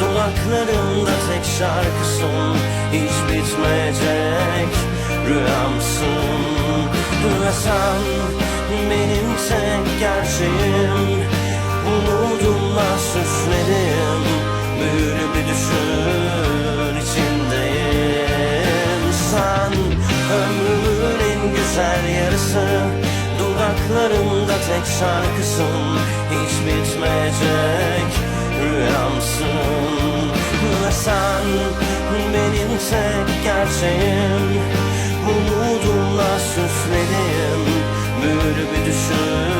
Dudaklarımda tek şarkısın Hiç bitmeyecek rüyamsın. Ve sen benim tek gerçeğim. Umudumla süsledim. Büyülü bir düşün içindeyim. Sen ömrümün en güzel yarısı. Dudaklarımda tek şarkısın Hiç bitmeyecek sen benim tek gerçeğim. Umudumla süsledim. Büyülü düşün